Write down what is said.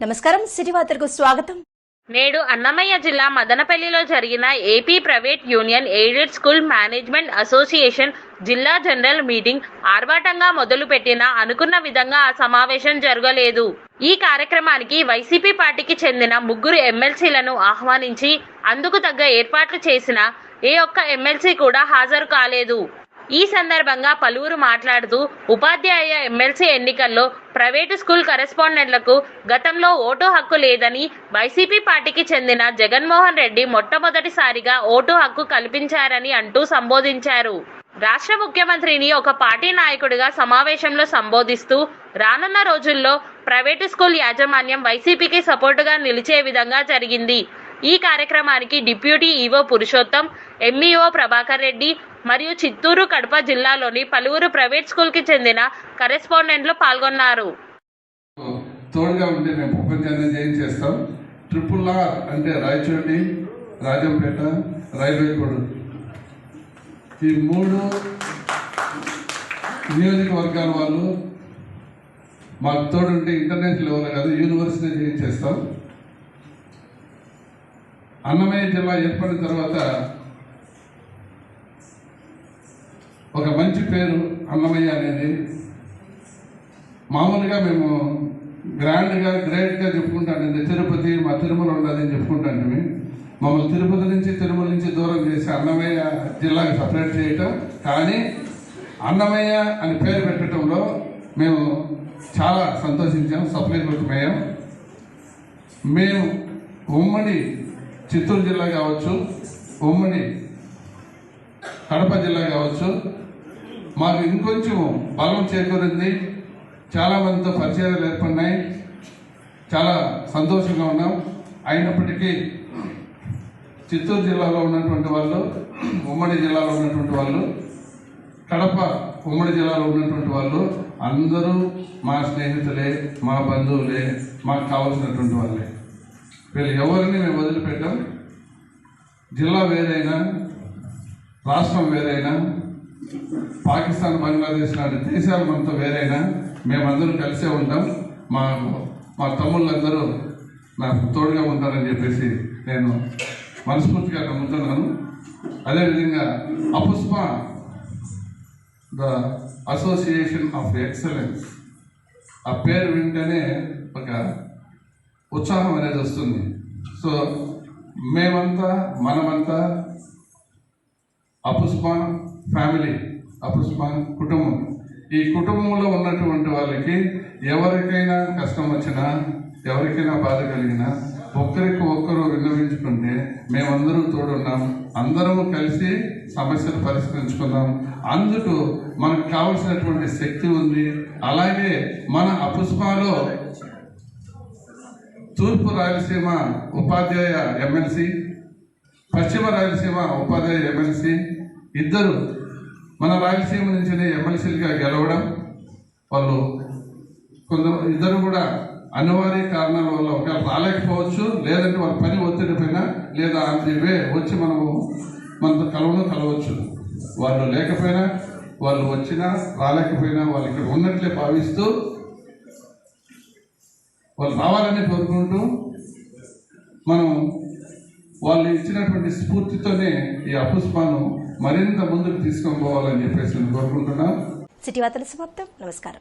నమస్కారం సిటీ వార్తలకు స్వాగతం. నేడు అన్నమయ్య జిల్లా మదనపల్లిలో జరిగిన AP private union aided school management association జిల్లా జనరల్ మీటింగ్ ఆర్భాటంగా మొదలుపెట్టిన అనుకున్న విధంగా ఆ సమావేశం జరగలేదు. ఈ కార్యక్రమానికి వైసీపీ పార్టీకి చెందిన ముగ్గురు ఎమ్మెల్సీలను ఆహ్వానించి అందుకు తగ్గ ఏర్పాట్లు చేసిన ఏ ఒక్క ఎమ్మెల్సీ కూడా హాజరు కాలేదు. ఈ సందర్భంగా పలువురు మాట్లాడుతూ ఉపాధ్యాయ ఎమ్మెల్సీ ఎన్నికల్లో ప్రైవేటు స్కూల్ కరెస్పాండెంట్లకు గతంలో ఓటు హక్కు లేదని వైసీపీ పార్టీకి చెందిన జగన్మోహన్ రెడ్డి మొట్టమొదటిసారిగా ఓటు హక్కు కల్పించారని అంటూ సంబోధించారు. రాష్ట్ర ముఖ్యమంత్రిని ఒక పార్టీ నాయకుడిగా సమావేశంలో సంబోధిస్తూ రానున్న రోజుల్లో ప్రైవేటు స్కూల్ యాజమాన్యం వైసీపీకి సపోర్టుగా నిలిచే విధంగా జరిగింది. ఈ కార్యక్రమానికి deputy EO Purushotham MEO Prabhakar Reddy మరియు చిత్తూరు కడప జిల్లాలోని పలువురు ప్రైవేట్ స్కూల్కి చెందిన కరెస్పాండెంట్లు పాల్గొన్నారు. తోడుగా ఉండి మేము ప్రపంచాన్ని జయం ట్రిపుల్ ఆర్ అంటే రాయచోటి రాజంపేట రైల్వే కోడ్. ఈ మూడు నియోజకవర్గాల వాళ్ళు మాకు తోడుంటే ఇంటర్నేషనల్ లెవెల్ కాదు యూనివర్సిటీ జయం అన్నమయ్య జిల్లా ఏర్పడిన తర్వాత ఒక మంచి పేరు అన్నమయ్య అనేది మామూలుగా మేము గ్రాండ్గా గ్రేట్గా చెప్పుకుంటానండి తిరుపతి మా తిరుమల ఉండదని చెప్పుకుంటాను మేము. మమ్మల్ని తిరుపతి నుంచి తిరుమల నుంచి దూరం చేసి అన్నమయ్య జిల్లాకి సపరేట్ చేయటం. కానీ అన్నమయ్య అని పేరు పెట్టడంలో మేము చాలా సంతోషించాం సఫలీకృతమయ్యాం. మేము ఉమ్మడి చిత్తూరు జిల్లా కావచ్చు ఉమ్మడి కడప జిల్లా కావచ్చు మాకు ఇంకొంచెం బలం చేకూరింది. చాలా మందితో పరిచయాలు ఏర్పడినాయి. చాలా సంతోషంగా ఉన్నాం. అయినప్పటికీ చిత్తూరు జిల్లాలో ఉన్నటువంటి వాళ్ళు ఉమ్మడి జిల్లాలో ఉన్నటువంటి వాళ్ళు కడప ఉమ్మడి జిల్లాలో ఉన్నటువంటి వాళ్ళు అందరూ మా స్నేహితులే మా బంధువులే మాకు కావలసినటువంటి వాళ్ళే. వీళ్ళు ఎవరిని మేము వదిలిపెట్టాం? జిల్లా వేరైనా రాష్ట్రం వేరైనా పాకిస్తాన్ బంగ్లాదేశ్ లాంటి దేశాలు మనతో వేరైనా మేమందరం కలిసే ఉంటాం మా మా తమ్ముళ్ళందరూ నాకు తోడుగా ఉంటారని చెప్పేసి నేను మనస్ఫూర్తిగా నమ్ముతున్నాను. అదేవిధంగా అపుష్ప ద అసోసియేషన్ ఆఫ్ ఎక్సలెన్స్. ఆ పేరు వింటేనే ఒక ఉత్సాహం అనేది వస్తుంది. సో మేమంతా మనమంతా అపుష్ప ఫ్యామిలీ అపుష్ప కుటుంబం. ఈ కుటుంబంలో ఉన్నటువంటి వాళ్ళకి ఎవరికైనా కష్టం వచ్చినా ఎవరికైనా బాధ కలిగినా ఒక్కరికి ఒక్కరు విన్నవించుకుంటే మేమందరూ తోడున్నాం. అందరం కలిసి సమస్యలు పరిష్కరించుకుందాం. అందుకు మనకు కావలసినటువంటి శక్తి ఉంది. అలాగే మన అపుష్పాలో తూర్పు రాయలసీమ ఉపాధ్యాయ ఎమ్మెల్సీ పశ్చిమ రాయలసీమ ఉపాధ్యాయ ఎమ్మెల్సీ ఇద్దరు మన రాయలసీమ నుంచి ఎమ్మెల్సీలుగా గెలవడం వాళ్ళు కొంత ఇద్దరు కూడా అనివార్య కారణాల వల్ల ఒకవేళ రాలేకపోవచ్చు లేదంటే వాళ్ళ పని ఒత్తిడి పైన లేదా వే వచ్చి మనము మనతో కలవను కలవచ్చు. వాళ్ళు లేకపోయినా వాళ్ళు వచ్చినా రాలేకపోయినా వాళ్ళు ఇక్కడ ఉన్నట్లే భావిస్తూ వాళ్ళు రావాలని కోరుకుంటూ మనం వాళ్ళు ఇచ్చినటువంటి స్ఫూర్తితోనే ఈ అపుష్పాను మరింత ముందుకు తీసుకొని పోవాలని చెప్పేసి కోరుకుంటున్నాం. సిటీ వార్తల సమాప్తం. నమస్కారం.